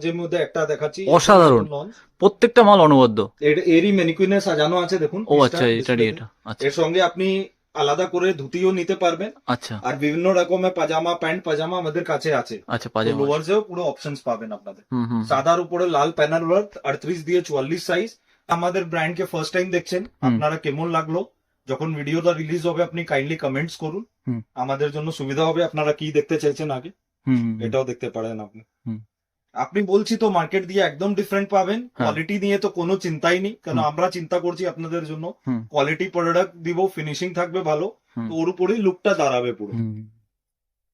যে মধ্যে একটা দেখাচ্ছি অসাধারণ। প্রত্যেকটা মাল অনবদ্য। এরই মেনিকুইনে সাজানো আছে দেখুন ও আচ্ছা ডিসপ্লেতে। এটা। আচ্ছা। এর সঙ্গে আপনি আলাদা করে ধুতিও নিতে পারবেন। আচ্ছা। আর বিভিন্ন রকমের পাজামা প্যান্ট পাজামা আমাদের কাছে আছে। আচ্ছা পাজামা। লোয়ার্সেও পুরো অপশনস পাবেন আপনাদের। সাদার উপরে লাল প্যানেল ওয়ার্ক আটত্রিশ দিয়ে চুয়াল্লিশ সাইজ আমাদের ব্র্যান্ড কে ফার্স্ট টাইম দেখছেন আপনারা কেমন লাগল? যখন ভিডিওটা রিলিজ হবে আপনি কাইন্ডলি কমেন্টস করুন। আমাদের জন্য সুবিধা হবে আপনারা কি দেখতে চাইছেন আগে? এটাও দেখতে পারেন আপনি। হুম। আপনি বলছি তো মার্কেট দিয়ে একদম ডিফারেন্ট পাবেন। হ্যাঁ। কোয়ালিটি নিয়ে তো কোনো চিন্তাই নেই। কারণ আমরা চিন্তা করছি আপনাদের জন্য। কোয়ালিটি প্রোডাক্ট দিব ফিনিশিং থাকবে ভালো। তো ওর উপরেই লুকটা দাঁড়াবে পুরো।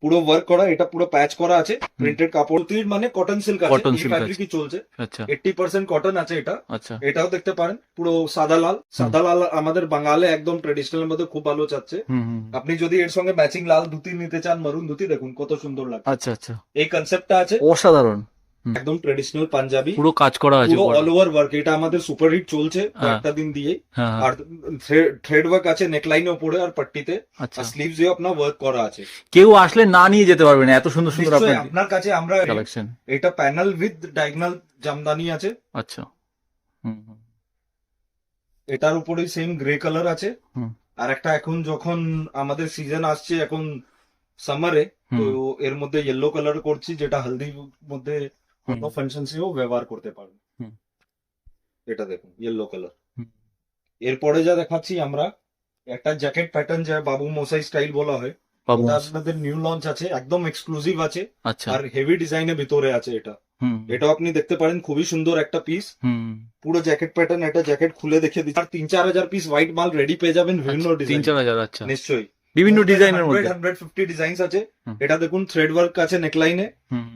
পুরো ওয়ার্ক করা এটা পুরো প্যাচ করা আছে। প্রিন্টেড কাপড় তীর মানে কটন সিল্ক আছে। এই silk ফ্যাব্রিকই চলছে। আচ্ছা। এইটটি পার্সেন্ট কটন আছে এটা। আচ্ছা। এটাও দেখতে পারেন। পুরো সাদা লাল। সাদা লাল আমাদের বাঙালে একদম ট্রেডিশনাল মধ্যে খুব ভালো চাচ্ছে। আপনি যদি এর সঙ্গে ম্যাচিং লাল ধুতি নিতে চান মারুন ধুতি দেখুন কত সুন্দর লাগে আচ্ছা আচ্ছা। এই কনসেপ্টটা আছে। অসাধারণ। একদম ট্রেডিশনাল পাঞ্জাবি পুরো কাজ করা আছে পুরো অল ওভার ওয়ার্ক এটা আমাদের সুপার হিট চলছে হ্যাঁ। কয়েকটা দিন দিয়ে হ্যাঁ হ্যাঁ, আর থ্রেড ওয়ার্ক আছে নেকলাইনের উপরে আর পট্টিতে। আচ্ছা। আর স্লিভস এও আপনার ওয়ার্ক করা আছে। কেউ আসলে না নিয়ে যেতে পারবে না এত সুন্দর সুন্দর আপনার আপনার কাছে আমরা কালেকশন এটা প্যানেল উইথ ডায়াগনাল জামদানি আছে। আচ্ছা। হুম হুম, এটার উপরে সেম গ্রে কালার আছে। হুম। আর একটা এখন যখন আমাদের সিজন আসছে এখন সামারে তো এর মধ্যে ইয়েলো কালার করছি যেটা হলদির মধ্যে কোনো ফাংশনসেও ব্যবহার করতে পারবেন এটা দেখুন ইয়েলো কালার এরপরে যা দেখাচ্ছি আমরা একটা জ্যাকেট প্যাটার্ন যা বাবু মোসাই স্টাইল বলা হয় আপনাদের নিউ লঞ্চ আছে একদম এক্সক্লুসিভ আছে আচ্ছা। আর হেভি ডিজাইনের ভিতরে আছে এটা। এটাও আপনি দেখতে পারেন খুবই সুন্দর একটা পিস পুরো জ্যাকেট প্যাটার্ন একটা জ্যাকেট খুলে দেখে দিচ্ছি। আর তিন চার হাজার পিস হোয়াইট মাল রেডি পেয়ে যাবেন বিভিন্ন আচ্ছা, তিন চার হাজার আচ্ছা। নিশ্চয়ই। বিভিন্ন ডিজাইনের মধ্যে। হান্ড্রেড ফিফটি ডিজাইনস আছে। এটা দেখুন থ্রেড ওয়ার্ক আছে নেকলাইনে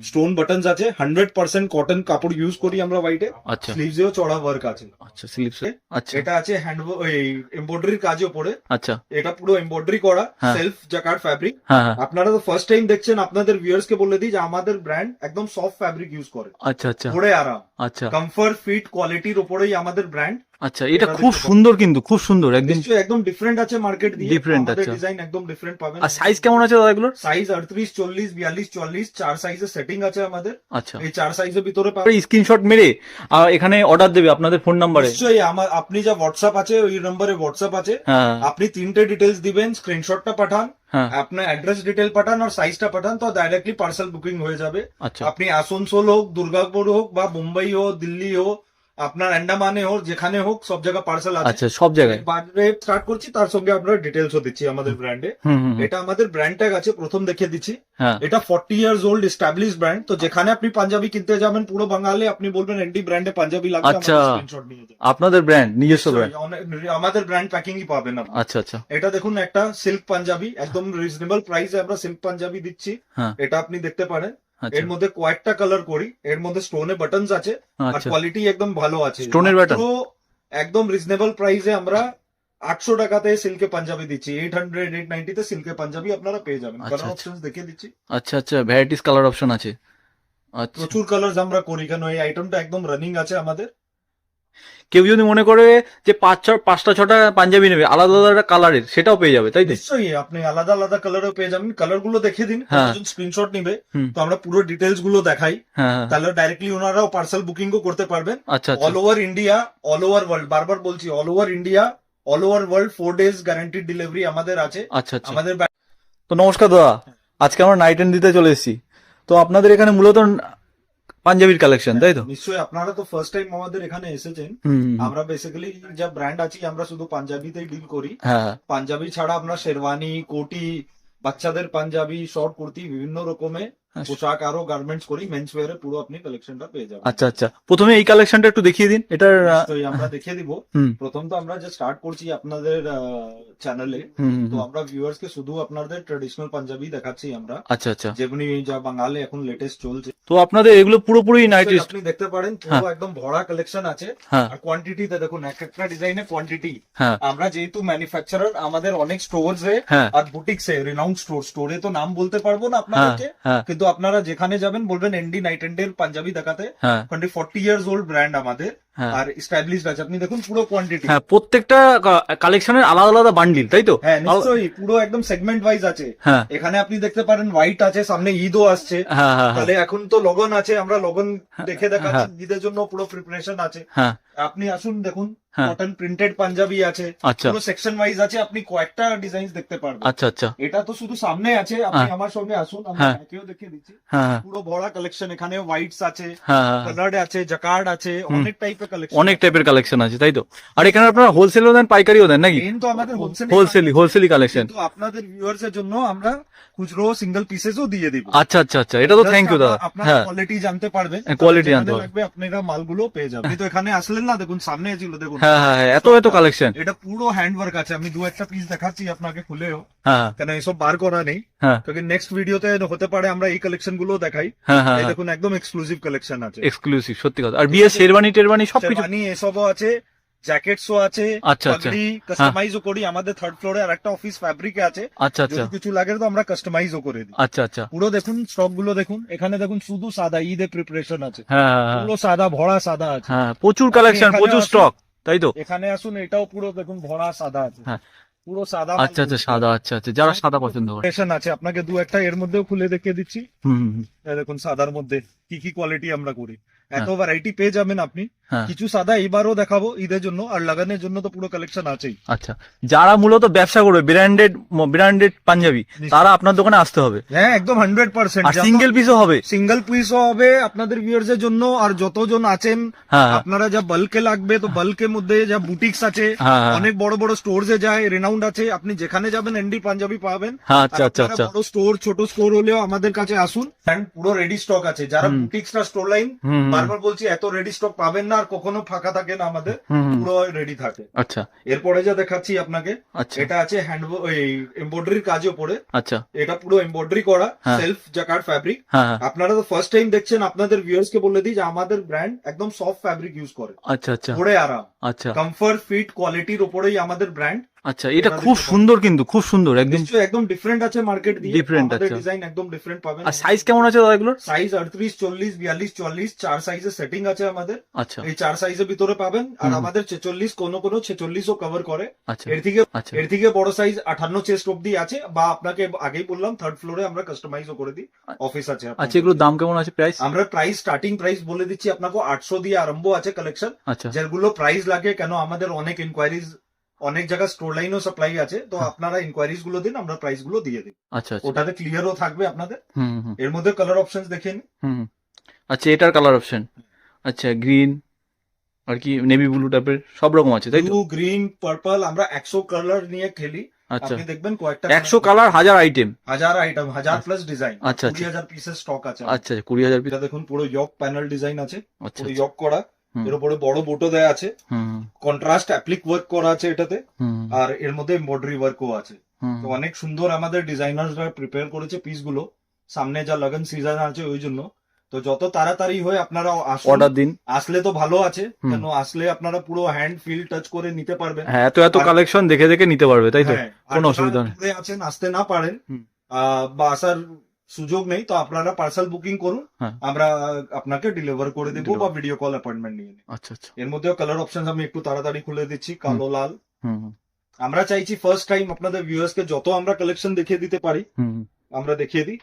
স্টোন বাটনস আছে হান্ড্রেড পার্সেন্ট কটন কাপড় ইউজ করি আমরা হোয়াইটে আচ্ছা। স্লিভসেও চড়া ওয়ার্ক আছে। আচ্ছা স্লিপস আচ্ছা। এটা আছে হ্যান্ড এমব্রয়ডারির কাজে উপরে আচ্ছা। এটা পুরো এমব্রয়ডারি করা। সেলফ জাকার ফ্যাব্রিক আপনারা তো ফার্স্ট টাইম দেখছেন আপনাদের ভিউয়ার্স কে বলে দিই যে আমাদের ব্র্যান্ড একদম সফট ফ্যাব্রিক ইউজ করে। আচ্ছা আচ্ছা। পরে আরাম। আচ্ছা। কমফর্ট ফিট কোয়ালিটির উপরেই আমাদের ব্র্যান্ড আচ্ছা এটা খুব সুন্দর কিন্তু খুব সুন্দর একদম। একদম ডিফারেন্ট আছে মার্কেট দিয়ে। আমাদের আচ্ছা। ডিজাইন একদম ডিফারেন্ট পাবেন। আর সাইজ কেমন আছে দাদা এগুলোর? সাইজ আটত্রিশ চল্লিশ বিয়াল্লিশ চল্লিশ চার সাইজের সেটিং আছে আমাদের। আচ্ছা। এই চার সাইজের ভিতরে পাবেন। স্ক্রিনশট মেরে এখানে অর্ডার দেবে আপনাদের ফোন নাম্বারে নিশ্চয়ই আমার আপনি যা হোয়াটসঅ্যাপ আছে ওই নম্বরে হোয়াটসঅ্যাপ আছে। হ্যাঁ। আপনি তিনটে ডিটেলস দিবেন স্ক্রিনশটটা পাঠান হ্যাঁ। আপনার অ্যাড্রেস ডিটেল পাঠান আর সাইজটা পাঠান তো ডাইরেক্টলি পার্সেল বুকিং হয়ে যাবে। আচ্ছা। আপনি আসানসোল হোক দুর্গাপুর হোক বা মুম্বাই হোক দিল্লি হোক আপনার আন্ডামানে হোক যেখানে হোক সব জায়গায় পার্সেল আছে। আচ্ছা সব জায়গায়। বাজারে স্টার্ট করছি তার সঙ্গে আমরা ডিটেলসও দিচ্ছি আমাদের ব্র্যান্ডে এটা আমাদের ব্র্যান্ড ট্যাগ আছে প্রথম দেখিয়ে দিচ্ছি। হ্যাঁ। এটা forty years old establish brand তো যেখানে আপনি পাঞ্জাবি কিনতে যাবেন পুরো বাঙালি আপনি বলবেন এনডি ব্র্যান্ডে পাঞ্জাবি লাগবে আচ্ছা। আপনাদের ব্র্যান্ড নিজস্ব ব্র্যান্ড আমাদের ব্র্যান্ড প্যাকিংই পাবেন আপনি। আচ্ছা আচ্ছা। এটা দেখুন একটা সিল্ক পাঞ্জাবি একদম রিজনেবল প্রাইসে আমরা সিল্ক পাঞ্জাবি দিচ্ছি। হ্যাঁ। এটা আপনি দেখতে পারেন। এর মধ্যে কয়েকটা কালার করি। এর মধ্যে স্টোনে বাটনস আছে আর আচ্ছা। কোয়ালিটি একদম ভালো আছে। স্টোনের বাটন? একদম রিজনেবল প্রাইসে আমরা আটশো টাকাতে সিল্কে পাঞ্জাবি দিচ্ছি। এইট হান্ড্রেড এইট নাইনটিতে সিল্কে পাঞ্জাবি আপনারা পেয়ে যাবেন। আচ্ছা, কালার আচ্ছা। অপশন দেখে দিচ্ছি। আচ্ছা আচ্ছা। ভ্যারাইটিস কালার অপশন আছে। আচ্ছা। প্রচুর কালার আমরা করি। কেন এই আইটেমটা একদম রানিং আছে আমাদের। কেউ যদি মনে করে যে পাঁচ ছ পাঁচটা ছটা পাঞ্জাবি নেবে আলাদা আলাদা কালারের সেটাও পেয়ে যাবে তাই তো? নিশ্চয়ই আপনি আলাদা আলাদা কালারও পেয়ে যাবেন। কালারগুলো দেখে দিন হ্যাঁ। স্ক্রিনশট নিবে তো আমরা পুরো ডিটেলসগুলো দেখাই। হ্যাঁ হ্যাঁ। তাহলে ডাইরেক্টলি ওনারাও পার্সেল বুকিংও করতে পারবেন। আচ্ছা আচ্ছা। All over India all over world বারবার বলছি all over India all over world four days guaranteed delivery আমাদের আছে। আচ্ছা আচ্ছা। আমাদের তো নমস্কার দাদা আজকে আমরা নাইট এন্ড দিতে চলে এসেছি। তো আপনাদের এখানে মূলত পাঞ্জাবির কালেকশন তাই তো নিশ্চয়ই আপনারা তো ফার্স্ট টাইম আমাদের এখানে এসেছেন। আমরা বেসিক্যালি যা ব্র্যান্ড আছি আমরা শুধু পাঞ্জাবিতেই ডিল করি হ্যাঁ হ্যাঁ পাঞ্জাবি ছাড়া আমরা শেরওয়ানি কোটি বাচ্চাদের পাঞ্জাবি শর্ট কুর্তি বিভিন্ন রকমের। পোশাক আরও গার্মেন্টস করি মেন্স ওয়ারে পুরো আপনি কালেকশনটা পেয়ে যাবেন। আচ্ছা আচ্ছা। প্রথমে এই কালেকশনটা একটু দেখিয়ে দিন। এটার নিশ্চয়ই আমরা দেখিয়ে দিব। প্রথম তো আমরা যে স্টার্ট করছি আপনাদের চ্যানেলে তো আমরা ভিউয়ার্স কে শুধু আপনাদের ট্রেডিশনাল পাঞ্জাবি দেখাচ্ছি আমরা। আচ্ছা আচ্ছা। যেমনি যা বাঙালি এখন লেটেস্ট চলছে। তো আপনাদের এগুলো পুরোপুরি নাইট আপনি দেখতে পারেন পুরো একদম ভরা কালেকশন আছে। হ্যাঁ। আর কোয়ান্টিটিতে দেখুন এক একটা ডিজাইনের কোয়ান্টিটি হ্যাঁ। আমরা যেহেতু ম্যানুফ্যাকচারার আমাদের অনেক স্টোরস এ হ্যাঁ। আর বুটিক্স এ রিনাউন্ড স্টোর স্টোরে তো নাম বলতে পারব না হ্যাঁ আপনাদেরকে। হ্যাঁ। কিন্তু আপনারা যেখানে যাবেন বলবেন এনডি নাইট এন্ডের পাঞ্জাবি দেখাতে। ফর্টি ইয়ার্স ওল্ড ব্র্যান্ড আমাদের। হ্যাঁ। আর স্টাবলিশড আছে। আপনি দেখুন পুরো কোয়ান্টিটি হ্যাঁ প্রত্যেকটা কালেকশনের আলাদা আলাদা বান্ডিল তাই তো? হ্যাঁ নিশ্চয়ই পুরো একদম সেগমেন্ট ওয়াইজ আছে। হ্যাঁ। এখানে আপনি দেখতে পারেন হোয়াইট আছে সামনে ঈদও আসছে। হ্যাঁ তাহলে এখন তো লগন আছে আমরা লগন দেখে দেখাচ্ছি। ঈদের জন্য পুরো প্রিপারেশন আছে। আপনি আসুন দেখুন। কটন প্রিন্টেড পাঞ্জাবি আছে। আচ্ছা। পুরো সেকশন ওয়াইজ আছে আপনি কয়েকটা ডিজাইন দেখতে পারবেন। আচ্ছা আচ্ছা। এটা তো শুধু সামনে আছে আপনি হ্যাঁ। আমার সঙ্গে আসুন আমি হ্যাঁ। একেও দেখিয়ে দিচ্ছি। হ্যাঁ পুরো বড় কালেকশন এখানে হোয়াইটস আছে কালার্ড আছে জাকার্ড আছে অনেক টাইপের কালেকশন অনেক টাইপের কালেকশন আছে তাই তো? আর এখানে আপনারা হোলসেলও দেন পাইকারিও দেন নাকি? মেন তো আমাদের হোলসেল হোলসেলি হোলসেলি কালেকশন কিন্তু আপনাদের ভিউয়ার্স এর জন্য আমরা খুচরো সিঙ্গেল পিসেসও দিয়ে দিব আচ্ছা আচ্ছা আচ্ছা এটা তো থ্যাংক ইউ দাদা আপনার কোয়ালিটি জানতে পারবেন যেখানে জানতে। লাগবে আপনারা মালগুলো পেয়ে যাবেন তো এখানে আসলেন না দেখুন সামনে ছিল দেখুন হ্যাঁ হ্যাঁ এত এত কালেকশন এটা পুরো হ্যান্ডওয়ার্ক আছে আমি দু একটা পিস দেখাচ্ছি আপনাকে খুলেও হ্যাঁ কেন এসব বার করা নেই কারণ নেক্সট ভিডিওতে হতে পারে আমরা এই কালেকশনগুলো দেখাই এই দেখুন একদম এক্সক্লুসিভ কালেকশন আছে এক্সক্লুসিভ সত্যি কথা আর বিয়ে শেরবানি টেরবানি সবকিছু এসবও আছে জ্যাকেটসও আছে আচ্ছা, আচ্ছা। পাগড়ি কাস্টমাইজও করি। আমাদের থার্ড ফ্লোরে আর একটা অফিস ফ্যাব্রিকে আছে। আচ্ছা আচ্ছা। যদি কিছু লাগে তো আমরা কাস্টমাইজও করে দিই। আচ্ছা আচ্ছা। পুরো দেখুন স্টকগুলো দেখুন। এখানে দেখুন শুধু সাদা ঈদের প্রিপারেশন আছে। হ্যাঁ হ্যাঁ হ্যাঁ। পুরো সাদা ভরা সাদা আছে। হ্যাঁ প্রচুর কালেকশন প্রচুর স্টক তাই তো? এখানে আসুন এটাও পুরো দেখুন ভরা সাদা আছে। হ্যাঁ। পুরো সাদা আচ্ছা আচ্ছা সাদা আচ্ছা আচ্ছা। যারা সাদা পছন্দ করে প্রিপারেশন আছে। আপনাকে দু একটা এর মধ্যেও খুলে দেখিয়ে দিচ্ছি। হুম। দেখুন সাদার মধ্যে কি কি কোয়ালিটি আমরা করি। এত ভ্যারাইটি পেয়ে যাবেন আপনি। হ্যাঁ কিছু সাদা এবারও দেখাবো ঈদের জন্য আর লাগানোর জন্য তো পুরো কালেকশন আছেই। আচ্ছা যারা মূলত ব্যবসা করবে ব্র্যান্ডেড ব্র্যান্ডেড পাঞ্জাবি তারা আপনার দোকানে আসতে হবে। হ্যাঁ একদম হান্ড্রেড পার্সেন্ট আর সিঙ্গেল পিসও হবে। সিঙ্গেল পিসও হবে আপনাদের ভিউয়ার্স এর জন্য আর যতজন আছেন হ্যাঁ হ্যাঁ, আপনারা যা বাল্কে লাগবে তো বাল্কের মধ্যে যা বুটিক্স আছে হ্যাঁ হ্যাঁ। অনেক বড় বড় স্টোরস এ যায় রেনাউন্ড আছে আপনি যেখানে যাবেন এনডি পাঞ্জাবি পাবেন। হ্যাঁ আচ্ছা আচ্ছা আচ্ছা। বড় স্টোর ছোট স্টোর হলেও আমাদের কাছে আসুন। পুরো রেডি স্টক আছে। যারা। বুটিক্সটা স্টোর লাইন বারবার বলছি এত রেডি স্টক পাবেন না। আর কখনো ফাঁকা থাকে না আমাদের পুরো রেডি থাকে। আচ্ছা। এরপরে যা দেখাচ্ছি আপনাকে আচ্ছা। এটা আছে হ্যান্ড এমব্রয়ডারির কাজ ওপরে আচ্ছা। এটা পুরো এমব্রয়ডারি করা। সেলফ জাকার্ড ফ্যাব্রিক আপনারা তো ফার্স্ট টাইম দেখছেন আপনাদের ভিউয়ার্স কে বলে দিই যে আমাদের ব্র্যান্ড একদম সফট ফ্যাব্রিক ইউজ করে। আচ্ছা আচ্ছা। পরে আরাম। আচ্ছা। কমফর্ট ফিট কোয়ালিটির উপরেই আমাদের ব্র্যান্ড আচ্ছা এটা খুব সুন্দর কিন্তু খুব সুন্দর একদম একদম ডিফারেন্ট আছে মার্কেট দিয়ে আমাদের আছে। ডিজাইন একদম ডিফারেন্ট পাবেন। আর সাইজ কেমন আছে দাদা এগুলোর? সাইজ আটত্রিশ চল্লিশ বিয়াল্লিশ চল্লিশ চার সাইজের সেটিং আছে আমাদের। আচ্ছা। এই চার সাইজের ভিতরে পাবেন। আর। আমাদের ছেচল্লিশ কোনো কোনো ছেচল্লিশও কভার করে। আচ্ছা এর থেকে আচ্ছা। এর থেকে বড় সাইজ আঠান্ন চেস্ট অব্দি আছে বা আপনাকে আগেই বললাম থার্ড ফ্লোরে আমরা কাস্টমাইজও করে দিই। অফিস আছে আচ্ছা এগুলোর দাম কেমন আছে প্রাইস আমরা প্রাইস স্টার্টিং প্রাইস বলে দিচ্ছি আপনাকে আটশো দিয়ে আরম্ভ আছে কালেকশন আচ্ছা। যেগুলো প্রাইস লাগে কেন আমাদের অনেক ইনকোয়ারিজ অনেক জায়গায় স্টোর লাইনও সাপ্লাই আছে তো হ্যাঁ। আপনারা ইনকোয়ারিজগুলো দিন আমরা প্রাইসগুলো দিয়ে দিই। আচ্ছা আচ্ছা। ওটাতে ক্লিয়ারও থাকবে আপনাদের। এর মধ্যে কালার অপশন দেখে নিন। আচ্ছা এটার কালার অপশন আচ্ছা গ্রিন আর কি নেভি ব্লু টাইপের সব রকম আছে তাই তো? ব্লু গ্রিন পার্পল আমরা একশো কালার নিয়ে খেলি। আচ্ছা। আপনি দেখবেন কয়েকটা একশো কালার হাজার আইটেম হাজার আইটেম হাজার প্লাস ডিজাইন আচ্ছা, কুড়ি হাজার পিসের স্টক আছে। আচ্ছা আচ্ছা কুড়ি হাজার পিস দেখুন পুরো ইয়ক প্যানেল ডিজাইন আছে। আচ্ছা পুরো আচ্ছা। ইয়ক করা। এর উপরে বড় বোটো দেয়া আছে। কন্ট্রাস্ট অ্যাপ্লিক ওয়ার্ক করা আছে এটাতে। আর এর মধ্যে এমব্রয়ডারি ওয়ার্কও আছে। তো অনেক সুন্দর আমাদের ডিজাইনাররা প্রিপেয়ার করেছে পিসগুলো। সামনে যা লগন সিজন আছে ওই জন্য। তো যত তাড়াতাড়ি হয় আপনারা অর্ডার দিন। আসলে তো ভালো আছে। কেন আসলে আপনারা পুরো হ্যান্ড ফিল টাচ করে নিতে পারবেন। হ্যাঁ এত এত কালেকশন দেখে দেখে নিতে পারবে তাই তো? হ্যাঁ, কোনো অসুবিধা নেই। আছেন আসতে না পারেন আহ, বা আসার সুযোগ নেই তো আপনারা পার্সেল বুকিং করুন। হ্যাঁ। আমরা আপনাকে ডেলিভার করে দেবো বা ভিডিও কল অ্যাপয়েন্টমেন্ট নিয়ে নিন। আচ্ছা আচ্ছা। এর মধ্যেও কালার অপশন আমি একটু তাড়াতাড়ি খুলে দিচ্ছি কালো লাল। আমরা চাইছি ফার্স্ট টাইম আপনাদের ভিউয়ার্স কে যত আমরা কালেকশন দেখিয়ে দিতে পারি আমরা দেখিয়ে দিই।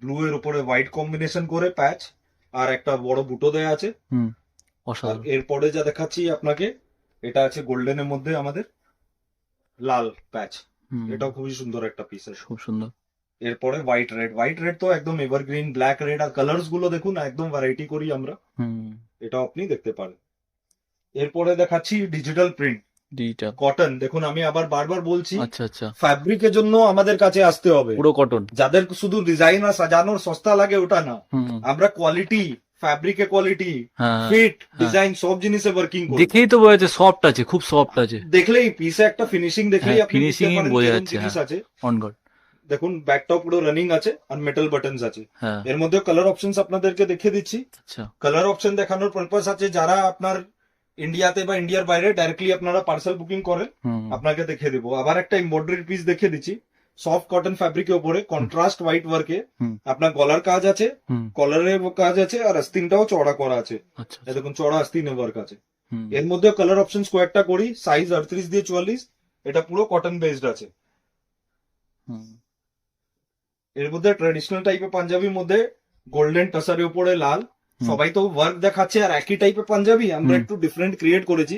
ব্লু এর উপরে হোয়াইট কম্বিনেশন করে প্যাচ আর একটা বড় বুটো দেয়া আছে। এরপরে যা দেখাচ্ছি আপনাকে এটা আছে গোল্ডেনের মধ্যে আমাদের লাল প্যাচ এটাও খুবই সুন্দর একটা পিস খুব সুন্দর। এরপরে হোয়াইট রেড হোয়াইট রেড তো একদম এভারগ্রিন ব্ল্যাক রেড আর কালার্সগুলো দেখুন একদম ভ্যারাইটি করি আমরা। এটাও আপনি দেখতে পারেন। এরপরে দেখাচ্ছি ডিজিটাল প্রিন্ট ডিজিটাল কটন দেখুন আমি আবার বারবার বলছি আচ্ছা আচ্ছা। ফ্যাব্রিকের জন্য আমাদের কাছে আসতে হবে। পুরো কটন যাদের শুধু ডিজাইন আর সাজানোর সস্তা লাগে ওটা না। আমরা কোয়ালিটি ফ্যাব্রিকের কোয়ালিটি হ্যাঁ ফিট ডিজাইন সব জিনিসে ওয়ার্কিং করি দেখেই তো বোঝা যাচ্ছে সফট আছে খুব সফট আছে। দেখলেই পিসে একটা ফিনিশিং দেখলেই হ্যাঁ, ই পারেন বোঝা যাচ্ছে, জিনিস হ্যাঁ। আছে। অন গড দেখুন ব্যাকটাও পুরো রানিং আছে আর মেটাল বাটনস আছে। হ্যাঁ। এর মধ্যে কালার অপশনস আপনাদেরকে দেখিয়ে দিচ্ছি। আচ্ছা। কালার অপশন দেখানোর পারপাস আছে যারা আপনার ইন্ডিয়াতে বা ইন্ডিয়ার বাইরে ডাইরেক্টলি আপনারা পার্সেল বুকিং করেন আপনাকে দেখে দেবো। আবার একটা এমব্রয়ডারি পিস দেখে দিচ্ছি। সফট কটন ফ্যাব্রিকের উপরে কন্ট্রাস্ট হোয়াইট ওয়ার্কে। আপনার গলার কাজ আছে কলারের কাজ আছে আর আস্তিনটাও চড়া করা আছে। আচ্ছা এই দেখুন চড়া আস্তিনের ওয়ার্ক আছে। এর মধ্যে কালার অপশন কয়েকটা করি সাইজ আটত্রিশ দিয়ে চুয়াল্লিশ এটা পুরো কটন বেসড আছে। এর মধ্যে ট্রেডিশনাল টাইপের পাঞ্জাবির মধ্যে গোল্ডেন টাসারের উপরে লাল। সবাই তো ওয়ার্ক দেখাচ্ছে আর একই টাইপের পাঞ্জাবি। আমরা। একটু ডিফারেন্ট ক্রিয়েট করেছি।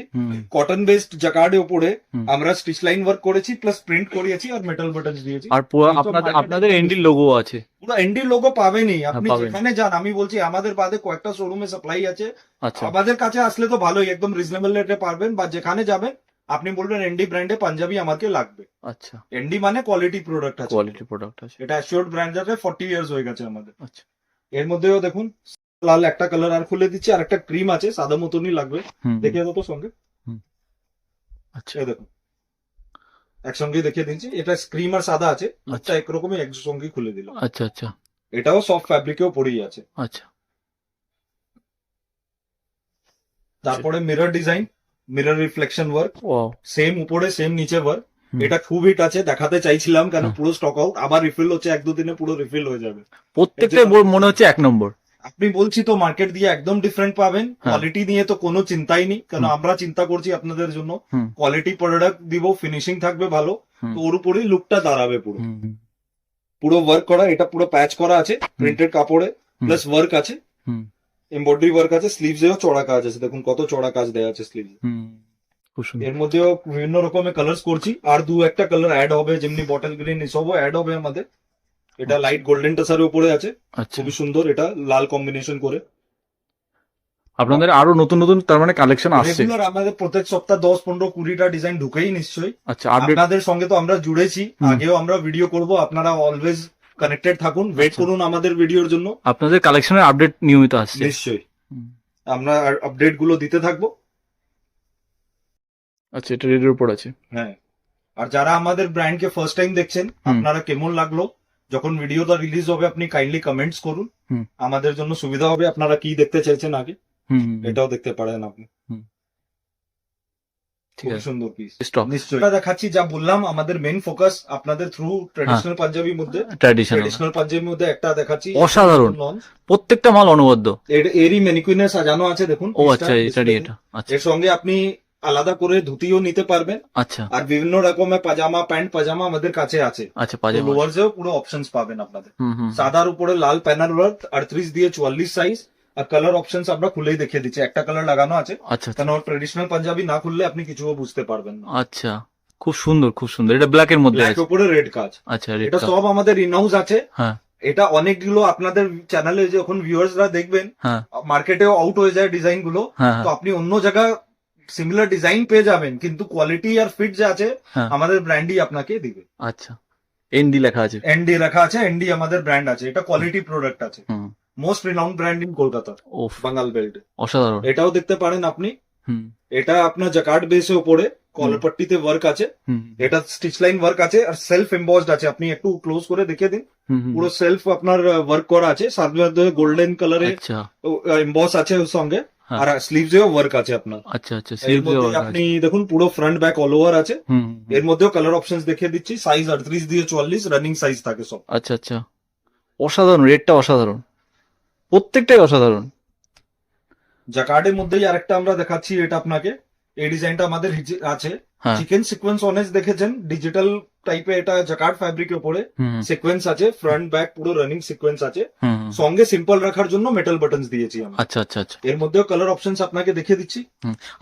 কটন বেসড জাকার্ডের উপরে আমরা স্টিচ লাইন ওয়ার্ক করেছি প্লাস প্রিন্ট করিয়েছি আর মেটাল বাটন দিয়েছি। আর পুরো আপনাদের আপনাদের এন্ডির লোগো আছে। পুরো এনডি লোগো পাবেনই। আপনি হ্যাঁ, যেখানে যান আমি বলছি আমাদের বাদে কয়েকটা শোরুমে সাপ্লাই আছে। আচ্ছা। আমাদের কাছে আসলে তো ভালোই একদম রিজনেবল রেটে পারবেন বা যেখানে যাবেন আপনি বলবেন এনডি ব্র্যান্ডে পাঞ্জাবি আমাকে লাগবে। আচ্ছা। এনডি মানে কোয়ালিটি প্রোডাক্ট আছে। কোয়ালিটি প্রোডাক্ট আছে। এটা অ্যাসিওর্ড ব্র্যান্ড আছে ফর্টি ইয়ার্স হয়ে গেছে আমাদের। আচ্ছা। এর মধ্যেও দেখুন লাল একটা কালার আর খুলে দিচ্ছি আর একটা ক্রিম আছে সাদা মতনই লাগবে। দেখিয়ে দাও তো সঙ্গে। আচ্ছা। এই দেখুন। একসঙ্গে দেখিয়ে দিচ্ছি। এটা ক্রিম আর সাদা আছে। আচ্ছা। একরকমই একসঙ্গে খুলে দিলাম। আচ্ছা আচ্ছা। এটাও সফট ফ্যাব্রিকেও পড়েই আছে। আচ্ছা। তারপরে mirror design mirror reflection work same উপরে সেম নিচে ওয়ার্ক এটা খুব হিট আছে দেখাতে চাইছিলাম কেন? হুম। পুরো স্টক আউট আবার রিফিল হচ্ছে এক দুদিনে পুরো রিফিল হয়ে যাবে। প্রত্যেকটা মনে হচ্ছে এক নম্বর। আপনি বলছি তো মার্কেট দিয়ে একদম ডিফারেন্ট পাবেন। হ্যাঁ। কোয়ালিটি নিয়ে তো কোনো চিন্তাই নেই কারণ আমরা চিন্তা করছি আপনাদের জন্য। কোয়ালিটি প্রোডাক্ট দিব ফিনিশিং থাকবে ভালো। তো ওর উপরেই লুকটা দাঁড়াবে পুরো। পুরো ওয়ার্ক করা এটা পুরো প্যাচ করা আছে প্রিন্টেড কাপড়ে প্লাস ওয়ার্ক আছে। এমব্রয়ডারি ওয়ার্ক আছে স্লিভস এও চড়া কাজ আছে। দেখুন কত চড়া কাজ দেওয়া আছে স্লিভস এর মধ্যেও বিভিন্ন রকমের কালার্স করছি। আর দু একটা কালার অ্যাড হবে যেমনি বটল গ্রিন এসবও অ্যাড হবে আমাদের। এটা লাইট গোল্ডেন টাসারের উপরে আছে। আচ্ছা। খুবই সুন্দর এটা লাল কম্বিনেশন করে। আপনাদের আরও নতুন নতুন তার মানে কালেকশন আসছে। রেগুলার আমাদের প্রত্যেক সপ্তাহ দশ পনেরো কুড়িটা ডিজাইন ঢুকেই নিশ্চয়ই। আচ্ছা আপনাদের সঙ্গে তো আমরা জুড়েছি। আগেও আমরা ভিডিও করব। আপনারা অলওয়েজ কানেক্টেড থাকুন ওয়েট আচ্ছা। করুন আমাদের ভিডিওর জন্য। আপনাদের কালেকশনের আপডেট নিয়মিত আসছে। নিশ্চয়ই। আমরা আপডেটগুলো দিতে থাকব। আচ্ছা এটা রেডের উপর আছে। হ্যাঁ। আর যারা আমাদের ব্র্যান্ডকে ফার্স্ট টাইম দেখছেন আপনারা কেমন লাগল? যখন ভিডিওটা রিলিজ হবে আপনি কাইন্ডলি কমেন্টস করুন। আমাদের জন্য সুবিধা হবে আপনারা কি দেখতে চাইছেন আগে। এটাও দেখতে পারেন আপনি। ঠিক সুন্দর পিস নিশ্চয়ই। এটা দেখাচ্ছি যা বললাম আমাদের ফোকাস আপনাদের থ্রু ট্রেডিশনাল পাঞ্জাবির মধ্যে। ট্র্যাডিশনাল পাঞ্জাবির মধ্যে একটা দেখাচ্ছি। অসাধারণ। প্রত্যেকটা মাল অনবদ্য। এরই ম্যানিকুইনে সাজানো আছে দেখুন ও আচ্ছা এটা আচ্ছা। এর সঙ্গে আপনি আলাদা করে ধুতিও নিতে পারবেন। আচ্ছা। আর বিভিন্ন রকমের পাজামা প্যান্ট পাজামা আমাদের কাছে আছে। আচ্ছা পাজামা। লোয়ার্সেও পুরো অপশনস পাবেন আপনাদের। সাদার উপরে লাল প্যানেল ওয়ার্ক আটত্রিশ দিয়ে চুয়াল্লিশ সাইজ আর কালার অপশনস আমরা খুলেই দেখিয়ে দিচ্ছি। একটা কালার লাগানো আছে। আচ্ছা কেন ট্রেডিশনাল পাঞ্জাবি না খুললে আপনি কিছুও বুঝতে পারবেন না। আচ্ছা খুব সুন্দর খুব সুন্দর। এটা ব্ল্যাক এর মধ্যে ব্ল্যাক উপরে রেড কাজ। আচ্ছা এটা সব আমাদের ইনহাউস আছে। হ্যাঁ। এটা অনেকগুলো আপনাদের চ্যানেলে যখন ভিউয়ার্সরা দেখবেন হ্যাঁ। মার্কেটেও আউট হয়ে যায় ডিজাইনগুলো হ্যাঁ। তো আপনি অন্য জায়গা সিমিলার ডিজাইন পেয়ে যাবেন কিন্তু কোয়ালিটি আর ফিট যে আছে হ্যাঁ। আমাদের ব্র্যান্ডই আপনাকে দিবে। আচ্ছা। এনডি লেখা আছে। এনডি লেখা আছে এনডি আমাদের ব্র্যান্ড আছে। এটা কোয়ালিটি প্রোডাক্ট আছে। হুম। Most renowned brand in Kolkata of Bengal belt অসাধারণ। এটাও দেখতে পারেন আপনি। এটা আপনার জাকার্ড বেসে উপরে কলপট্টিতে ওয়ার্ক আছে। এটা স্টিচ লাইন ওয়ার্ক আছে আর সেলফ এম্বসড আছে। আপনি একটু ক্লোজ করে দেখে দিন। পুরো সেলফ আপনার ওয়ার্ক করা আছে। সাথে গোল্ডেন কালারে এম্বস আছে ওর সঙ্গে। হ্যাঁ। আর স্লিভসেও ওয়ার্ক আছে আপনার। আচ্ছা আচ্ছা আপনি দেখুন পুরো ফ্রন্ট ব্যাক অল ওভার আছে। এর মধ্যেও কালার অপশনস দেখিয়ে দিচ্ছি। সাইজ আটত্রিশ দিয়ে চুয়াল্লিশ রানিং সাইজ থাকে সব। আচ্ছা আচ্ছা। অসাধারণ রেটটা অসাধারণ। প্রত্যেকটাই অসাধারণ। জাকার্ডের মধ্যেই আরেকটা আমরা দেখাচ্ছি এটা আপনাকে। এই ডিজাইনটা আমাদের আছে। চিকেন সিকোয়েন্স অনেক দেখেছেন ডিজিটাল টাইপের এটা জাকার্ড ফ্যাব্রিকের উপরে সিকোয়েন্স আছে ফ্রন্ট ব্যাক পুরো রানিং সিকোয়েন্স আছে। সঙ্গে সিম্পল রাখার জন্য মেটাল বাটনস দিয়েছি আমরা। আচ্ছা আচ্ছা আচ্ছা। এর মধ্যেও কালার অপশনস আপনাকে দেখিয়ে দিচ্ছি।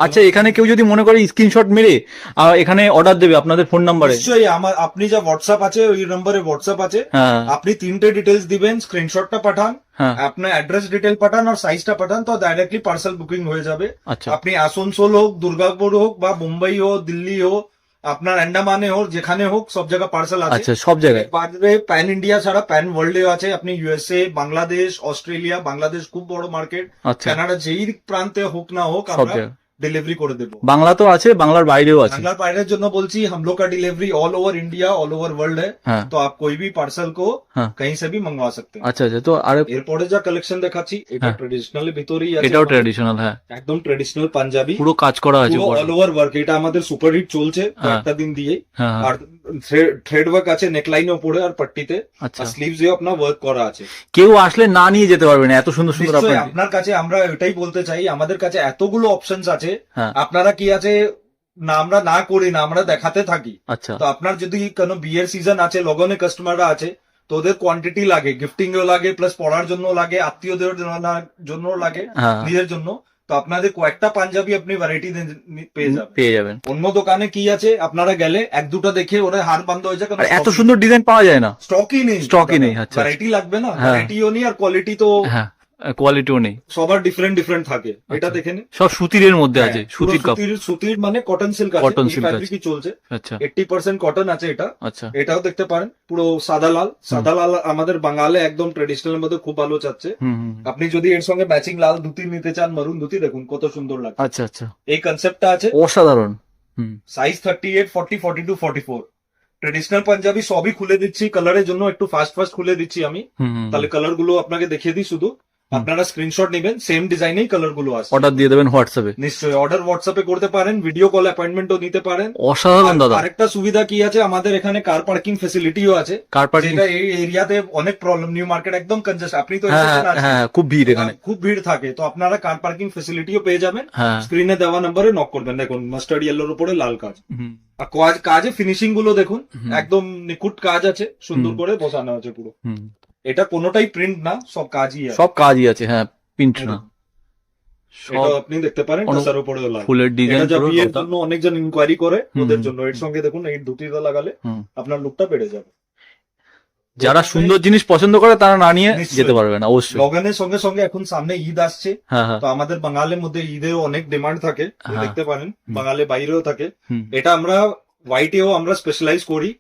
আচ্ছা এখানে কেউ যদি মনে করে স্ক্রিনশট মেরে এখানে অর্ডার দেবে আপনাদের ফোন নাম্বারে নিশ্চয়ই আমার আপনি যা হোয়াটসঅ্যাপ আছে ওই নম্বরে হোয়াটসঅ্যাপ আছে। হ্যাঁ। আপনি তিনটে ডিটেলস দিবেন স্ক্রিনশটটা পাঠান। হ্যাঁ। আপনার অ্যাড্রেস ডিটেল পাঠান আর সাইজটা পাঠান তো ডাইরেক্টলি পার্সেল বুকিং হয়ে যাবে। আচ্ছা। আপনি আসানসোল হোক দুর্গাপুর হোক বা মুম্বাই হোক দিল্লি হোক আপনার আন্ডামানে হোক যেখানে হোক সব জায়গা পার্সেল আছে। আচ্ছা সব জায়গায়। পারবে প্যান ইন্ডিয়া ছাড়া প্যান ওয়ার্ল্ডেও আছে। আপনি ইউএসএ বাংলাদেশ অস্ট্রেলিয়া বাংলাদেশ খুব বড় মার্কেট আচ্ছা। কানাডা যেই প্রান্তে হোক না হোক আপনার আমরা জায়গায় डिलीवरी করে দেবো বাংলা তো আছে বাংলার বাইরেও আছে बांग्ला বাইরের জন্য বলছি हम लोग का delivery all over India all over world है হ্যাঁ तो आप कोई भी पार्सल को हाँ। कहीं से भी मंगवा सकते हैं আচ্ছা আচ্ছা তো আর এরপরে যা কালেকশন দেখাচ্ছি এটা হ্যাঁ। ট্রেডিশনাল ভিতরেই আছে এটাও ট্র্যাডিশনাল হ্যাঁ একদম ট্রেডিশনাল পাঞ্জাবি পুরো কাজ করা আছে পুরো অল ওভার ওয়ার্ক এটা আমাদের সুপার হিট চলছে হ্যাঁ। একটা দিন দিয়ে হ্যাঁ হ্যাঁ, আর থ্রেড ওয়ার্ক আছে নেকলাইনের উপরে আর পট্টিতে আচ্ছা আর স্লিভস এও আপনার ওয়ার্ক করা আছে কেউ আসলে না নিয়ে যেতে পারবে না এত সুন্দর সুন্দর নিশ্চয়ই আপনার আপনার কাছে আমরা এটাই বলতে চাই আমাদের কাছে এতগুলো অপশনস আছে হ্যাঁ আপনারা কি আছে না আমরা না করি না আমরা দেখাতে থাকি। আচ্ছা। তো আপনার যদি কোনো বিয়ের সিজন আছে লগনে কাস্টমাররা আছে তো ওদের কোয়ান্টিটি লাগে গিফটিং এও লাগে প্লাস পড়ার জন্য লাগে আত্মীয়দের জন্য লাগে হ্যাঁ। নিজের জন্য। তো আপনাদের কয়েকটা পাঞ্জাবি আপনি ভ্যারাইটি পেয়ে যাবেন। পেয়ে যাবেন। অন্য দোকানে কি আছে আপনারা গেলে এক দুটো দেখে ওরা হার বান্ধ হয়ে যায় এত সুন্দর ডিজাইন পাওয়া যায় না। স্টকই নেই। Stock-ই নেই, আচ্ছা। ভ্যারাইটি লাগবে না। হ্যাঁ। ভ্যারাইটিও নেই আর কোয়ালিটি তো হ্যাঁ। কোয়ালিটিও নেই। সবার ডিফারেন্ট ডিফারেন্ট থাকে। এটা আচ্ছা। দেখে নিন সব সুতিরের মধ্যে আছে হ্যাঁ, সুতির সুতির সুতির মানে কটন সিল্ক আছে এই silk ফ্যাব্রিকই চলছে। আচ্ছা। এইটটি পার্সেন্ট কটন আছে এটা। আচ্ছা। এটাও দেখতে পারেন পুরো সাদা লাল। সাদা লাল আমাদের বাঙালে একদম ট্রেডিশনাল মধ্যে খুব ভালো যাচ্ছে। আপনি যদি এর সঙ্গে ম্যাচিং লাল ধুতি নিতে চান মারুন ধুতি দেখুন কত সুন্দর লাগে আচ্ছা আচ্ছা। এই কনসেপ্টটা আছে। অসাধারণ। হুম। Size thirty eight forty forty two forty four traditional panjabi সবই খুলে দিচ্ছি কালারের জন্য একটু ফাস্ট ফাস্ট খুলে দিচ্ছি আমি। তাহলে কালারগুলো আপনাকে দেখিয়ে দিই শুধু। আপনারা স্ক্রিনশট নেবেন সেম ডিজাইনেই কালারগুলো আছে। অর্ডার দিয়ে দেবেন হোয়াটসঅ্যাপে নিশ্চয়ই অর্ডার হোয়াটসঅ্যাপে করতে পারেন ভিডিও কল অ্যাপয়েন্টমেন্টও নিতে পারেন। অসাধারণ দাদা। আর- আরেকটা সুবিধা কি আছে? আমাদের এখানে কার পার্কিং ফেসিলিটিও আছে। কার পার্কিং এই এরিয়াতে অনেক প্রবলেম নিউ মার্কেট একদম কনজেস্ট আপনি তো হ্যাঁ হ্যাঁ, হ্যাঁ খুব ভিড় এখানে। খুব ভিড় থাকে। তো আপনারা কার পার্কিং ফেসিলিটিও পেয়ে যাবেন। হ্যাঁ। স্ক্রিনে দেওয়া নম্বরে নক করবেন দেখুন মাস্টার্ড ইয়েলোর উপরে লাল কাজ। আর কাজ কাজে ফিনিশিংগুলো দেখুন একদম নিখুঁত কাজ আছে। সুন্দর করে বসানো আছে পুরো। এটা কোনোটাই প্রিন্ট না সব কাজই আছে। সব কাজই আছে হ্যাঁ প্রিন্ট না? সব আপনি দেখতে পারেন কাঁসার উপরে ফুলের ডিজাইন এটা যা বিয়ের জন্য অনেকজন ইনকোয়ারি করে ওদের জন্য। এর সঙ্গে দেখুন এই ধুতিটা লাগালে আপনার লুকটা বেড়ে যাবে। যারা সুন্দর জিনিস পছন্দ করে তারা না নিয়ে যেতে পারবে না অবশ্যই। লগনের সঙ্গে সঙ্গে এখন সামনে ঈদ আসছে। হ্যাঁ হ্যাঁ। তো আমাদের বাঙালির মধ্যে ঈদেও অনেক ডিমান্ড থাকে হ্যাঁ। দেখতে পারেন। বাঙালি বাইরেও থাকে। এটা আমরা হোয়াইটেও আমরা স্পেশালাইজ করি।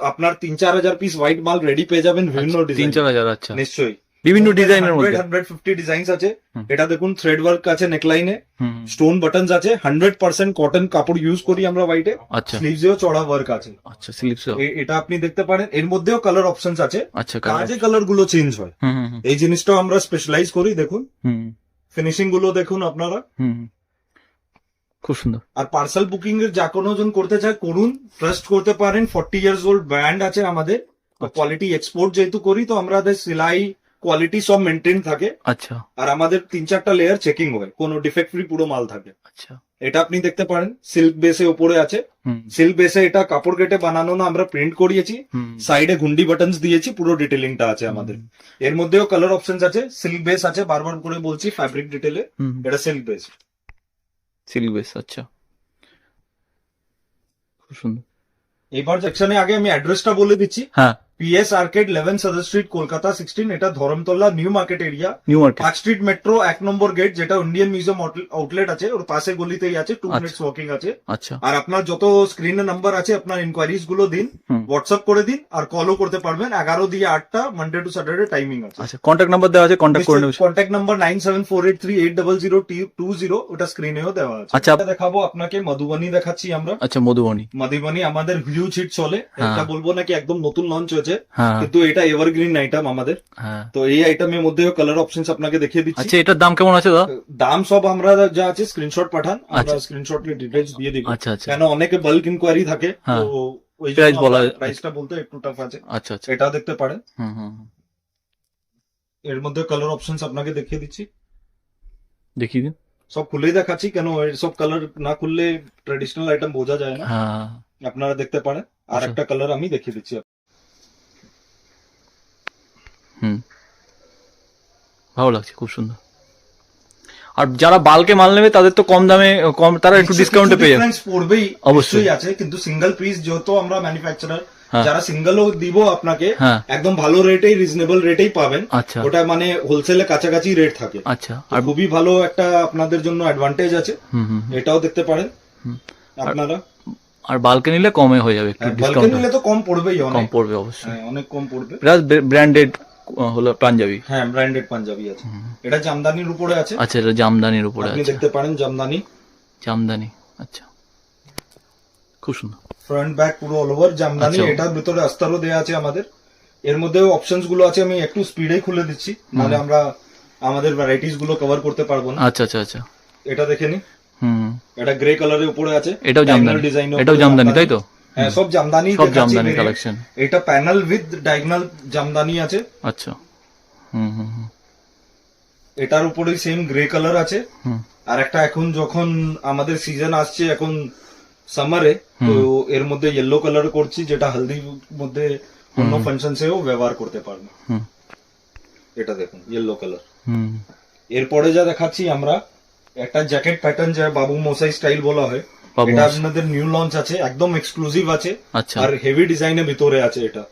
আপনার তিন চার হাজার পিস হোয়াইট মাল রেডি পেয়ে যাবেন বিভিন্ন আচ্ছা, তিন ডিজাইন চার হাজার আচ্ছা। নিশ্চয়ই। বিভিন্ন ডিজাইনের মধ্যে। হান্ড্রেড ফিফটি ডিজাইন আছে। এটা দেখুন থ্রেড ওয়ার্ক আছে নেকলাইনে স্টোন বাটনস আছে। হান্ড্রেড পার্সেন্ট কটন কাপড় ইউজ করি আমরা হোয়াইটে আচ্ছা। স্লিভসেও চড়া ওয়ার্ক আছে। আচ্ছা স্লিপস এ- এটা আপনি দেখতে পারেন। এর মধ্যেও কালার অপশনস আছে। আচ্ছা কাজে কালারগুলো চেঞ্জ হয়। এই জিনিসটাও আমরা স্পেশালাইজ করি দেখুন। ফিনিশিংগুলো দেখুন আপনারা। খুব সুন্দর। আর পার্সেল বুকিং এর যা কোনো জন করতে চায় করুন ট্রাস্ট করতে পারেন ফর্টি ইয়ার্স ওল্ড ব্র্যান্ড আছে আমাদের। আচ্ছা। কোয়ালিটি এক্সপোর্ট যেহেতু করি তো আমাদের সেলাই কোয়ালিটি সব মেনটেন থাকে। আচ্ছা। আর আমাদের তিন চারটা লেয়ার চেকিং হয় কোনো ডিফেক্ট ফ্রি পুরো মাল থাকে। আচ্ছা। এটা আপনি দেখতে পারেন সিল্ক বেসে উপরে আছে। হুম। সিল্ক বেসে এটা কাপড় কেটে বানানো না আমরা প্রিন্ট করিয়েছি। সাইডে গুন্ডি বাটনস দিয়েছি পুরো ডিটেলিংটা আছে আমাদের। এর মধ্যেও কালার অপশনস আছে সিল্ক বেস আছে বারবার করে বলছি ফ্যাব্রিক ডিটেলে এটা সিল্ক বেস সিল্ক বেস আচ্ছা। খুব সুন্দর। এবার সেকশনে আগে আমি অ্যাড্রেসটা বলে দিচ্ছি। হ্যাঁ। PS arcade eleven Sudder street Kolkata sixteen এটা Dharmatala new market area new market park street metro এক নম্বর গেট যেটা ইন্ডিয়ান মিউজিয়াম আউটলেট আছে ওর পাশে গলিতেই আছে টু। মিনিটস ওয়াকিং আছে। আচ্ছা। আর আপনার যত স্ক্রিনে নাম্বার আছে আপনার ইনকোয়ারিজগুলো দিন হোয়াটসঅ্যাপ করে দিন আর কলও করতে পারবেন। এগারো দিয়ে আটটা মানডে টু স্যাটারডে টাইমিং আছে। আচ্ছা কন্ট্যাক্ট নাম্বার দেওয়া আছে কন্ট্যাক্ট করে নেবে contact number nine seven four eight three eight double zero two zero ওটা স্ক্রিনেও দেওয়া আছে। আচ্ছা। এটা দেখাবো আপনাকে মধুবনী দেখাচ্ছি আমরা। আচ্ছা মধুবনী। মধুবনী আমাদের ভিউ হিট চলে। হ্যাঁ। এটা বলব নাকি একদম নতুন লঞ্চ হয়েছে হ্যাঁ। কিন্তু এটা এভারগ্রিন আইটেম আমাদের। হ্যাঁ। তো এই আইটেমের মধ্যেও কালার অপশনস আপনাকে দেখিয়ে দিচ্ছি। আচ্ছা এটার দাম কেমন আছে দাদা? দাম সব আমরা যা আছে স্ক্রিনশট পাঠান আমরা আচ্ছা। স্ক্রিনশট ডিটেলস দিয়ে দিব। আচ্ছা আচ্ছা। কেন অনেকে বাল্ক ইনকোয়ারি থাকে হ্যাঁ। তো ওই Price বলা- প্রাইসটা বলতে একটু টাফ আছে। আচ্ছা আচ্ছা। এটাও দেখতে পারেন। হুম হুম। এর মধ্যে কালার অপশনস আপনাকে দেখিয়ে দিচ্ছি। দেখিয়ে দিন। সব খুলেই দেখাচ্ছি কেন সব কালার না খুললে ট্রেডিশনাল আইটেম বোঝা যায় না। আপনারা দেখতে পারেন। আর। একটা কালার আমি দেখিয়ে দিচ্ছি হুম। ভালো লাগছে খুব সুন্দর। আর যারা বালকে মাল নেবে তাদের তো কম দামে কম তারা একটু ডিসকাউন্টে পেয়ে যাবে। পড়বেই অবশ্যই। আছে কিন্তু সিঙ্গেল পিস যেহেতু আমরা ম্যানুফ্যাকচারার হ্যাঁ। যারা সিঙ্গেলও দিব আপনাকে হ্যাঁ। একদম ভালো রেটেই রিজনেবল রেটেই পাবেন। আচ্ছা। ওটা মানে হোলসেলে কাছাকাছি রেট থাকে। আচ্ছা আর খুবই ভালো একটা আপনাদের জন্য অ্যাডভান্টেজ আছে। এটাও দেখতে পারেন। আপনারা? আর বালকে নিলে কমে হয়ে যাবে একটু বালকে ডিসকাউন্ট নিলে তো কম পড়বেই অনেক। কম পড়বে অবশ্যই। হ্যাঁ অনেক কম পড়বে। প্লাস ব্র্যান্ডেড হলো পাঞ্জাবি। হ্যাঁ ব্র্যান্ডেড পাঞ্জাবি আছে। এটা জামদানির উপরে আছে। আচ্ছা এটা জামদানির উপরে আপনি দেখতে পারেন জামদানি। জামদানি আচ্ছা। খুব সুন্দর। ফ্রন্ট ব্যাক পুরো অল ওভার জামদানি। আচ্ছা। এটার ভিতরে আস্তারও দেওয়া আছে আমাদের। এর মধ্যে অপশনসগুলো আছে আমি একটু স্পিডে খুলে দিচ্ছি। নাহলে আমরা আমাদের ভ্যারাইটিসগুলো কভার করতে পারব না। আচ্ছা আচ্ছা আচ্ছা। এটা দেখে নি হুম। এটা গ্রে কালারের উপরে আছে। এটাও জামদানি। ডিজাইন এটাও জামদানি। তাই তো? হ্যাঁ সব জামদানি সব জামদানি কালেকশন এটা প্যানেল উইথ ডায়াগনাল জামদানি আছে। আচ্ছা। হুম এটার উপরে সেম গ্রে কালার আছে। আর একটা এখন যখন আমাদের সিজন আসছে এখন সামারে তো এর মধ্যে ইয়েলো কালার করছি যেটা হলদির মধ্যে অন্য ফাংশন সেও ব্যবহার করতে পারবে। হুম। এটা দেখুন ইয়েলো কালার হুম। এরপরে যা দেখাচ্ছি আমরা একটা জ্যাকেট প্যাটার্ন যা বাবু মোসাই স্টাইল বলা হয় এটা আপনাদের নিউ লঞ্চ আছে একদম এক্সক্লুসিভ আছে আচ্ছা। আর হেভি ডিজাইনের ভিতরে আছে এটা।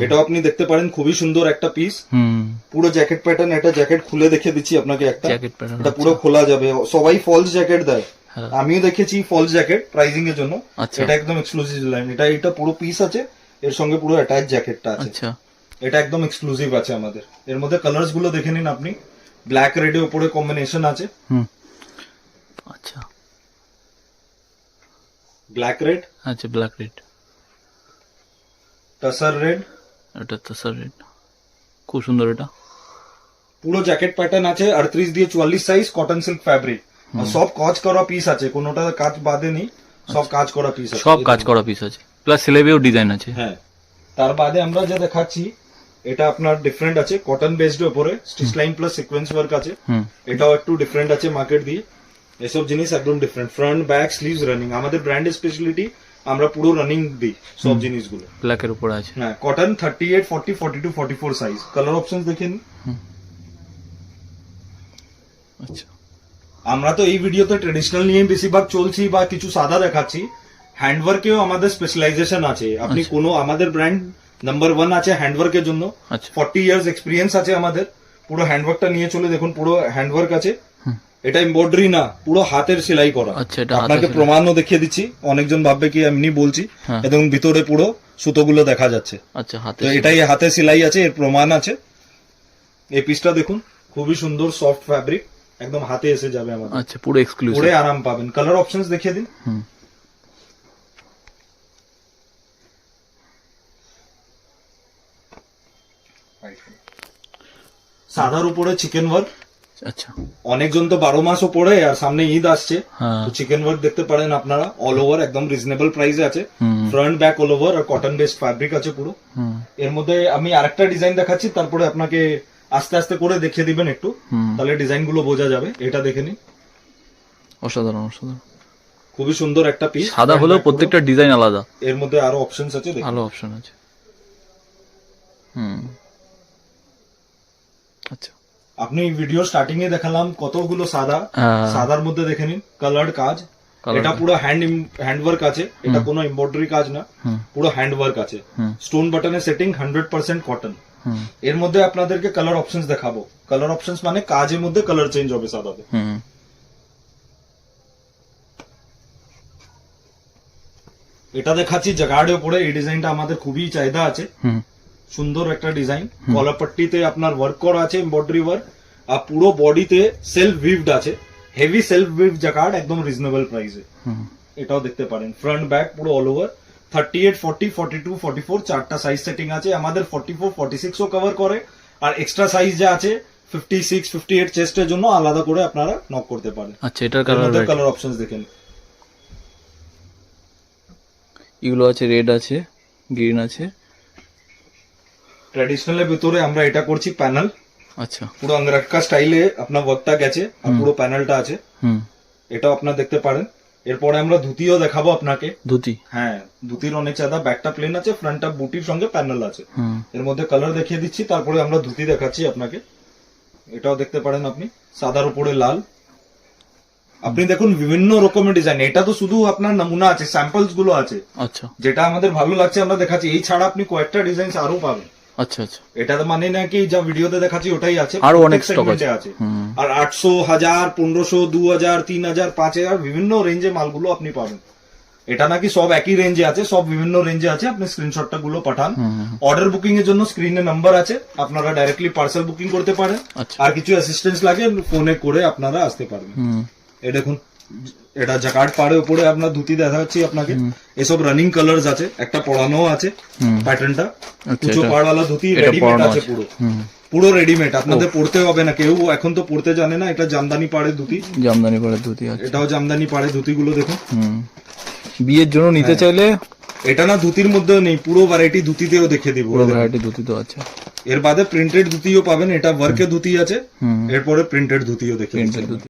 এটাও আপনি দেখতে পারেন খুবই সুন্দর একটা পিস হুম। পুরো জ্যাকেট প্যাটার্ন এটা জ্যাকেট খুলে দেখে দিচ্ছি আপনাকে একটা। এটা পুরো খোলা যাবে। সবাই ফলস জ্যাকেট দেয়। হ্যাঁ। আমিও দেখেছি ফলস জ্যাকেট প্রাইজিং এর জন্য। আচ্ছা। এটা একদম এক্সক্লুসিভ লাইন এটা এটা পুরো পিস আছে এর সঙ্গে পুরো অ্যাটাচ জ্যাকেটটা আছে। আচ্ছা। এটা একদম এক্সক্লুসিভ আছে আমাদের। এর মধ্যে কালার্সগুলো দেখে নিন আপনি। ব্ল্যাক রেড এর উপরে কম্বিনেশন আছে। হুম। আচ্ছা। ব্ল্যাক রেড আচ্ছা ব্ল্যাক রেড টাসার রেড এটা তো রেড খুব সুন্দর এটা। পুরো জ্যাকেট প্যাটার্ন আছে আটত্রিশ দিয়ে চুয়াল্লিশ সাইজ কটন সিল্ক ফ্যাব্রিক সব কাজ করা পিস আছে কোনোটা কাজ বাদে নেই সব কাজ করা পিস আছে। আচ্ছা। সব কাজ করা পিস আছে। প্লাস সিলেবেও ডিজাইন আছে। হ্যাঁ। তার বাদে আমরা যা দেখাচ্ছি এটা আপনার ডিফারেন্ট আছে কটন বেসড উপরে stitch line plus sequence work আছে। এটাও একটু ডিফারেন্ট আছে মার্কেট দিয়ে। এসব জিনিস একদম different front back sleeves running আমাদের ব্র্যান্ডের স্পেশালিটি আমরা পুরো রানিং দিই সব জিনিসগুলো। ব্ল্যাকের উপরে আছে। হ্যাঁ cotton thirty eight forty forty two forty four size colour option দেখেন আচ্ছা। আমরা তো এই ভিডিওতে ট্রেডিশনাল নিয়ে বেশিরভাগ চলছি বা কিছু সাদা দেখাচ্ছি। হ্যান্ডওয়ার্কেও আমাদের স্পেশালাইজেশন আছে। আপনি কোনো আমাদের ব্র্যান্ড নাম্বার ওয়ান আছে হ্যান্ডওয়ার্কের জন্য। আচ্ছা। ফর্টি ইয়ার্স এক্সপিরিয়েন্স আছে আমাদের। পুরো হ্যান্ডওয়ার্কটা নিয়ে চলে দেখুন পুরো হ্যান্ডওয়ার্ক আছে। এটা এমব্রয়ডারি না পুরো হাতের সেলাই করা। আচ্ছা, আপনাকে। প্রমাণও দেখিয়ে দিচ্ছি অনেকজন ভাববে কি এমনি বলছি হ্যাঁ। এবং ভিতরে পুরো সুতোগুলো দেখা যাচ্ছে। আচ্ছা তো এটাই হাতে সেলাই আছে এর প্রমাণ আছে। এই পিসটা দেখুন খুবই সুন্দর সফট ফ্যাব্রিক একদম হাতে এসে যাবে আমাদের। আচ্ছা পুরো এক্সক্লুসিভ পরে আরাম পাবেন। কালার অপশনস দেখিয়ে দিন। হুম। সাদার উপরে চিকেন ওয়ার্ক আচ্ছা। অনেকজন তো বারো মাসও পড়ে আর সামনে ঈদ আসছে। হ্যাঁ। তো চিকেন ওয়ার্ক দেখতে পারেন আপনারা অল ওভার একদম রিজনেবল প্রাইসে আছে। ফ্রন্ট ব্যাক অল ওভার আর কটন বেসড ফ্যাব্রিক আছে পুরো। এর মধ্যে আমি আরেকটা ডিজাইন দেখাচ্ছি তারপরে আপনাকে আস্তে আস্তে করে দেখিয়ে দিবেন একটু। তাহলে ডিজাইনগুলো বোঝা যাবে এটা দেখে নিন। অসাধারণ অসাধারণ। খুবই সুন্দর একটা পিস সাদা হলেও প্রত্যেকটা ডিজাইন আলাদা। এর মধ্যে আরও অপশনস আছে। ভালো অপশন আছে। হুম। আচ্ছা। আপনি ভিডিও স্টার্টিং এ দেখালাম কতগুলো সাদা। হ্যাঁ। সাদার মধ্যে দেখে নিন কালার্ড কাজ। এটা পুরো হ্যান্ড হ্যান্ড ওয়ার্ক আছে এটা কোনো এমব্রয়ডারি কাজ না পুরো হ্যান্ড ওয়ার্ক আছে স্টোন বাটনের সেটিং হান্ড্রেড পার্সেন্ট কটন এর মধ্যে আপনাদেরকে কালার অপশন দেখাবো। কালার অপশন মানে কাজের মধ্যে কালার চেঞ্জ হবে সাদাতে। এটা দেখাচ্ছি জাগাড়ের উপরে এই ডিজাইনটা আমাদের খুবই চাহিদা আছে। সুন্দর একটা ডিজাইন কলার পট্টিতে আপনার ওয়ার্ক করা আছে এমব্রয়ডারি ওয়ার্ক আর পুরো বডিতে সেলফ উইভড আছে হেভি সেলফ উইভ জাকার্ড একদম রিজনেবল প্রাইসে এটাও দেখতে পারেন। ফ্রন্ট ব্যাক পুরো all over thirty eight forty forty two forty four চারটা সাইজ সেটিং আছে। আমাদের ফর্টি ফোর ফর্টি সিক্সও কভার করে। আর এক্সট্রা সাইজ যা আছে ফিফটি সিক্স ফিফটি এইট চেস্টের জন্য আলাদা করে আপনারা নক করতে পারেন। আচ্ছা এটার কালার কালার অপশনস দেখেন এগুলো আছে রেড আছে গ্রিন আছে। ট্র্যাডিশনালের ভিতরে আমরা এটা করছি প্যানেল আচ্ছা। পুরো আঙ্গরাটকা স্টাইলে আপনার ওয়ার্কটা গেছে আর পুরো প্যানেলটা আছে। হুম। এটাও আপনার দেখতে পারেন। এরপরে আমরা ধুতিও দেখাবো আপনাকে। ধুতি? হ্যাঁ ধুতির অনেক চাঁদা ব্যাকটা প্লেন আছে ফ্রন্টটা বুটির সঙ্গে প্যানেল আছে। এর মধ্যে কালার দেখিয়ে দিচ্ছি তারপরে আমরা ধুতি দেখাচ্ছি আপনাকে। এটাও দেখতে পারেন আপনি সাদার উপরে লাল। আপনি দেখুন বিভিন্ন রকমের ডিজাইন এটা তো শুধু আপনার নমুনা আছে স্যাম্পলসগুলো আছে। আচ্ছা। যেটা আমাদের ভালো লাগছে আমরা দেখাচ্ছি। এই ছাড়া আপনি কয়েকটা ডিজাইন আরও পাবেন। আচ্ছা আচ্ছা। এটা তো মানে না কি যা ভিডিওতে দেখাচ্ছি ওটাই আছে। আরও অনেক এ আছে। আর আটশো হাজার পনেরোশো দু হাজার তিন হাজার পাঁচ হাজার বিভিন্ন রেঞ্জে মালগুলো আপনি পাবেন। এটা নাকি সব একই রেঞ্জে আছে সব বিভিন্ন রেঞ্জে আছে। আপনি স্ক্রিনশটটা গুলো পাঠান অর্ডার বুকিং এর জন্য স্ক্রিনে নাম্বার আছে। আপনারা ডাইরেক্টলি পার্সেল বুকিং করতে পারেন। আচ্ছা। আর কিছু অ্যাসিস্ট্যান্স লাগে ফোনে করে আপনারা আসতে পারবেন। এই দেখুন। এটা জাকার্ড পাড়ে উপরে আপনার ধুতি দেখা যাচ্ছে আপনাকে। এসব রানিং কালার্স আছে একটা পড়ানো আছে প্যাটার্নটা আচ্ছা, এটা- পাড়ওয়ালা ধুতি রেডিমেড আছে। পুরো। পুরো রেডিমেড আপনাদের পড়তে হবে না কেউ এখন তো পড়তে জানে না এটা জামদানি পাড়ে ধুতি। জামদানি পরে ধুতি আছে এটাও জামদানি পাড়ে ধুতিগুলো দেখুন। হুম। বিয়ের জন্য হ্যাঁ। নিতে চাইলে? এটা না ধুতির মধ্যেও নেই পুরো ভ্যারাইটি ধুতিতেও দেখে দিব পুরো ভ্যারাইটি ধুতি তো আছে। এর বাদে প্রিন্টেড ধুতিও পাবেন এটা ওয়ার্কে ধুতি আছে এরপরে প্রিন্টেড ধুতিও দেখে প্রিন্টেড ধুতি।